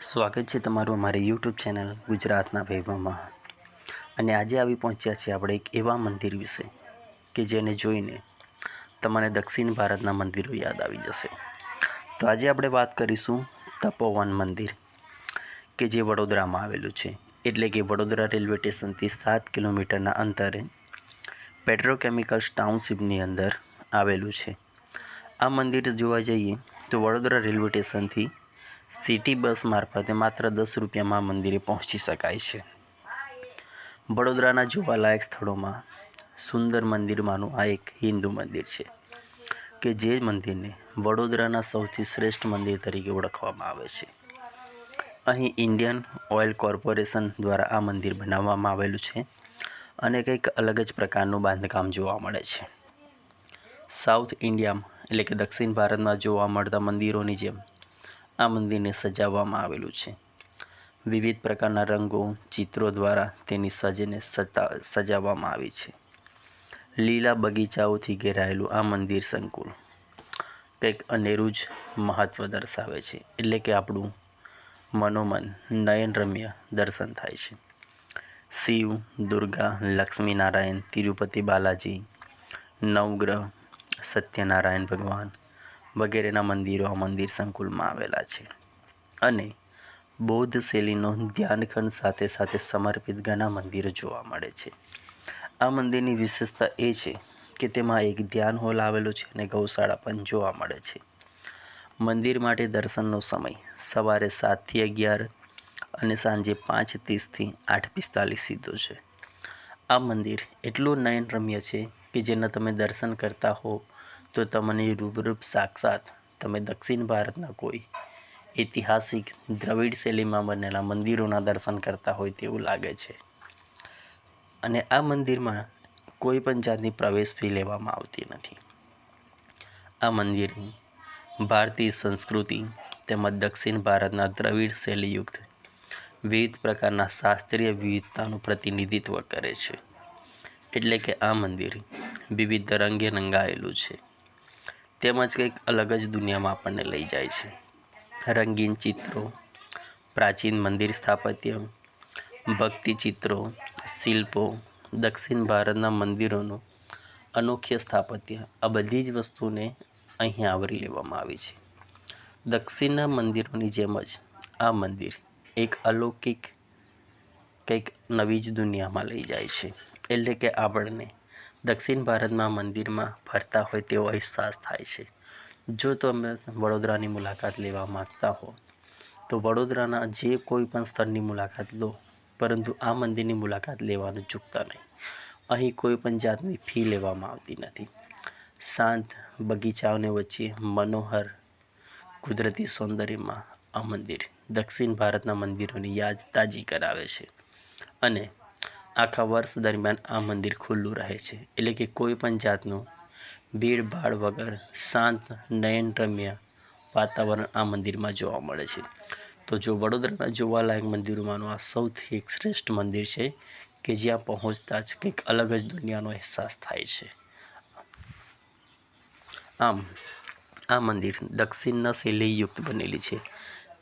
સ્વાગત છે તમારું અમારી યુટ્યુબ ચેનલ ગુજરાતના વૈભવમાં. અને આજે આવી પહોંચ્યા છીએ આપણે એક એવા મંદિર વિશે કે જેને જોઈને તમને દક્ષિણ ભારતના મંદિરો યાદ આવી જશે. તો આજે આપણે વાત કરીશું તપોવન મંદિર, કે જે વડોદરામાં આવેલું છે. એટલે કે વડોદરા રેલવે સ્ટેશનથી સાત કિલોમીટરના અંતરે પેટ્રોકેમિકલ્સ ટાઉનશીપની અંદર આવેલું છે. આ મંદિર જોવા જઈએ તો વડોદરા રેલવે સ્ટેશનથી સિટી બસ મારફતે માત્ર દસ રૂપિયામાં મંદિરે પહોંચી શકાય છે. વડોદરાના જોવાલાયક સ્થળોમાં સુંદર મંદિરમાંનું આ એક હિન્દુ મંદિર છે કે જે મંદિરને વડોદરાના સૌથી શ્રેષ્ઠ મંદિર તરીકે ઓળખવામાં આવે છે. અહીં ઇન્ડિયન ઓઇલ કોર્પોરેશન દ્વારા આ મંદિર બનાવવામાં આવેલું છે અને કંઈક અલગ જ પ્રકારનું બાંધકામ જોવા મળે છે. સાઉથ ઇન્ડિયામાં એટલે કે દક્ષિણ ભારતમાં જોવા મળતા મંદિરોની જેમ આ મંદિરને સજાવવામાં આવેલું છે. વિવિધ પ્રકારના રંગો, ચિત્રો દ્વારા તેની સજીને સજાવવામાં આવી છે. લીલા બગીચાઓથી ઘેરાયેલું આ મંદિર સંકુલ કંઈક અનેરું જ મહત્ત્વ દર્શાવે છે, એટલે કે આપણું મનોમન નયનરમ્ય દર્શન થાય છે. શિવ, દુર્ગા, લક્ષ્મીનારાયણ, તિરુપતિ બાલાજી, નવગ્રહ, સત્યનારાયણ ભગવાન વગેરેના મંદિરો આ મંદિર સંકુલમાં આવેલા છે. અને બૌદ્ધ શૈલીનો ધ્યાનખંડ સાથે સાથે સમર્પિત ઘણા મંદિરો જોવા મળે છે. આ મંદિરની વિશેષતા એ છે કે તેમાં એક ધ્યાન હોલ આવેલો છે અને ગૌશાળા પણ જોવા મળે છે. મંદિર માટે દર્શનનો સમય સવારે સાતથી અગિયાર અને સાંજે પાંચ ત્રીસથી આઠ પિસ્તાલીસ સીધો છે. આ મંદિર એટલું નયનરમ્ય છે કે જેના તમે દર્શન કરતા હો તો તમને રૂબરૂપ સાક્ષાત તમે દક્ષિણ ભારતના કોઈ ઐતિહાસિક દ્રવિડ શૈલીમાં બનેલા મંદિરોના દર્શન કરતા હોય તેવું લાગે છે. અને આ મંદિરમાં કોઈ પણ જાતની પ્રવેશ ફી લેવામાં આવતી નથી. આ મંદિર ભારતીય સંસ્કૃતિ તેમજ દક્ષિણ ભારતના દ્રવિડ શૈલીયુક્ત વિવિધ પ્રકારના શાસ્ત્રીય વિવિધતાનું પ્રતિનિધિત્વ કરે છે. એટલે કે આ મંદિર વિવિધ રંગે રંગાયેલું છે. તેમજ કંઈક અલગ જ દુનિયામાં આપણને લઈ જાય છે. રંગીન ચિત્રો, પ્રાચીન મંદિર સ્થાપત્ય, ભક્તિ ચિત્રો, શિલ્પો, દક્ષિણ ભારતના મંદિરોનું અનોખ્ય સ્થાપત્ય, આ બધી જ વસ્તુને અહીં આવરી લેવામાં આવી છે. દક્ષિણના મંદિરોની જેમ જ આ મંદિર એક અલૌકિક કંઈક નવી જ દુનિયામાં લઈ જાય છે. એટલે કે આપણને દક્ષિણ ભારતમાં મંદિરમાં ફરતા હોય તેવો અહેસાસ થાય છે. જો તમે વડોદરાની મુલાકાત લેવા માગતા હો, તો વડોદરાના જે કોઈ પણ સ્થળની મુલાકાત લો, પરંતુ આ મંદિરની મુલાકાત લેવાનું ચૂકતા નહીં. અહીં કોઈ પણ જાતની ફી લેવામાં આવતી નથી. શાંત બગીચાઓને વચ્ચે મનોહર, કુદરતી સૌંદર્યમાં આ મંદિર દક્ષિણ ભારતના મંદિરોની યાદ તાજી કરાવે છે. અને આખા વર્ષ દરમિયાન આ મંદિર ખુલ્લું રહે છે. એટલે કે કોઈ પણ જાતનું ભીડભાડ વગર શાંત નયનરમ્ય વાતાવરણ આ મંદિરમાં જોવા મળે છે. તો જો વડોદરાના જોવાલાયક મંદિરોમાંનું આ સૌથી એક શ્રેષ્ઠ મંદિર છે કે જ્યાં પહોંચતા જ કંઈક અલગ જ દુનિયાનો અહેસાસ થાય છે. આમ, આ મંદિર દક્ષિણના શૈલીયુક્ત બનેલી છે.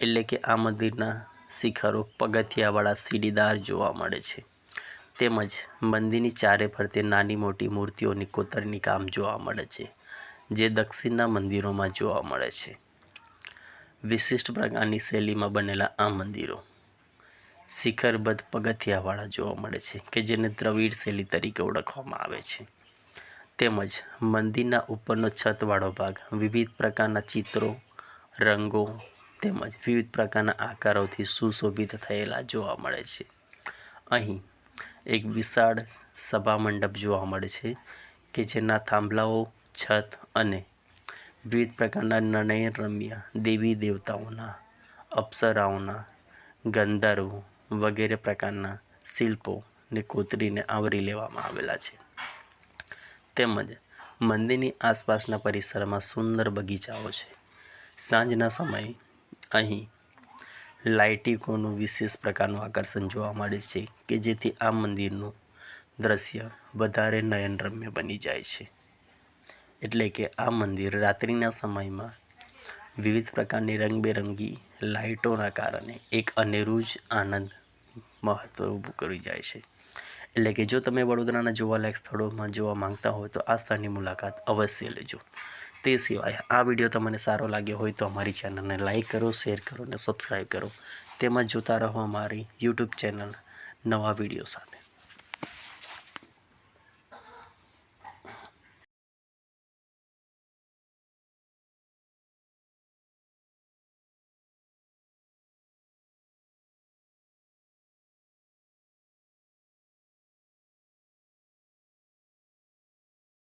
એટલે કે આ મંદિરના શિખરો પગથિયાવાળા સીડીદાર જોવા મળે છે. તેમજ મંદિરની ચારે ફરતે નાની મોટી મૂર્તિઓની કોતરણી કામ જોવા મળે છે, જે દક્ષિણના મંદિરોમાં જોવા મળે છે. વિશિષ્ટ પ્રકારની શૈલીમાં બનેલા આ મંદિરો શિખરબદ્ધ પગથિયાવાળા જોવા મળે છે, કે જેને દ્રવિડ શૈલી તરીકે ઓળખવામાં આવે છે. તેમજ મંદિરના ઉપરનો છતવાળો ભાગ વિવિધ પ્રકારના ચિત્રો, રંગો તેમજ વિવિધ પ્રકારના આકારોથી સુશોભિત થયેલા જોવા મળે છે. અહીં એક વિશાળ સભા મંડપ જોવા મળે છે કે જેના થાંભલાઓ, છત અને વિવિધ પ્રકારના નયનરમ્ય દેવી દેવતાઓના અપ્સરાઓના ગંધર્વો વગેરે પ્રકારના શિલ્પો ને કોતરીને આવરી લેવામાં આવેલા છે. તેમજ મંદિરની આસપાસના પરિસરમાં સુંદર બગીચાઓ છે. સાંજના સમયે અહીં લાઇટિકોનું વિશેષ પ્રકારનું આકર્ષણ જોવા મળે છે કે જેથી આ મંદિરનું દ્રશ્ય વધારે નયનરમ્ય બની જાય છે. એટલે કે આ મંદિર રાત્રિના સમયમાં વિવિધ પ્રકારની રંગબેરંગી લાઇટોના કારણે એક અનેરું જ આનંદ મહત્ત્વ ઊભું કરી જાય છે. એટલે કે જો તમે વડોદરાના જોવાલાયક સ્થળોમાં જોવા માંગતા હોય તો આ સ્થળની મુલાકાત અવશ્ય લેજો. તે સિવાય આ વીડિયો તમને સારો લાગ્યો હોય તો અમારી ચેનલને લાઇક કરો શેર કરો અને સબસ્ક્રાઈબ કરો. તેમજ જોતા રહો અમારી યુટ્યુબ ચેનલ નવા વીડિયો સાથે.